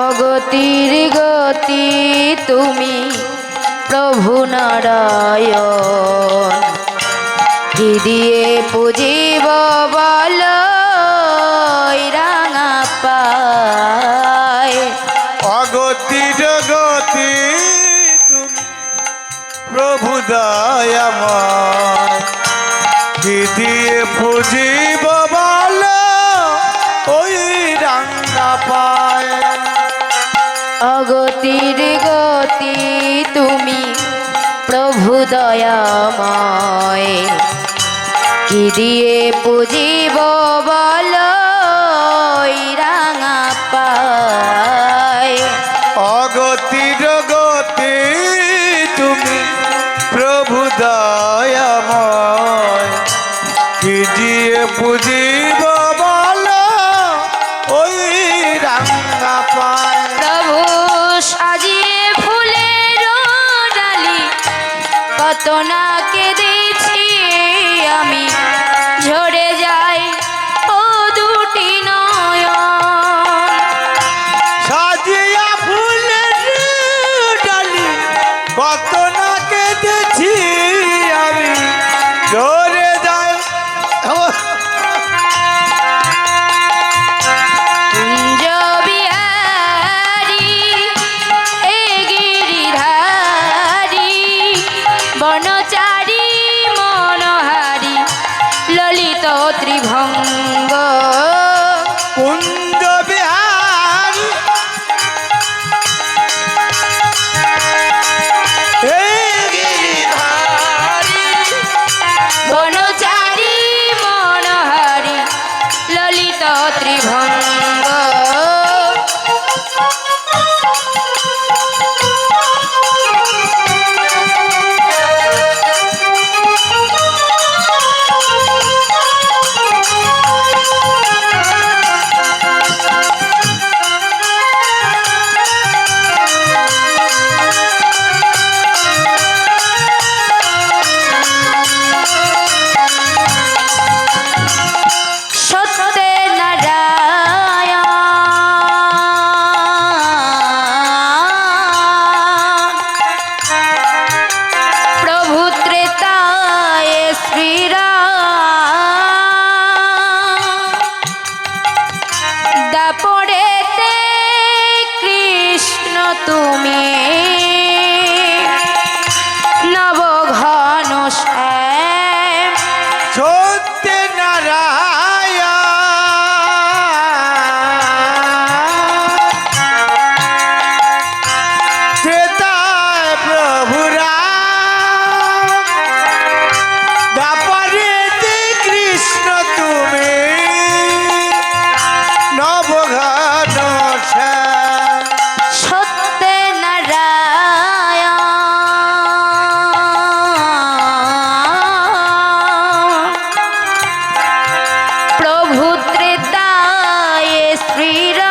অগতির গতি তুমি প্রভু নারায়ণ। দিয়ে পুজিব বল রাঙা গতি দিয়ে ওই রাঙ্গা পায়। অগতির গতি তুমি প্রভু দয়াময়। কি দিয়ে পুজিব বল রাঙা পায়। অগতির গতি তুমি প্রভু দয়াময়। কি দিয়ে পুজিব কত না কেঁদেছি আমি। ঝরে যাই, ও দুটি নয় সাজিয়া ফুলের ডালি কত না কেটেছি त्रिभा freedom.